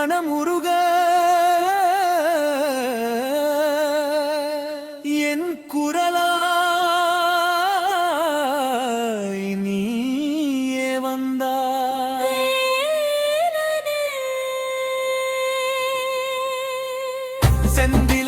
மனமுருக. என் குரலாய் நீயே வந்தா செந்தி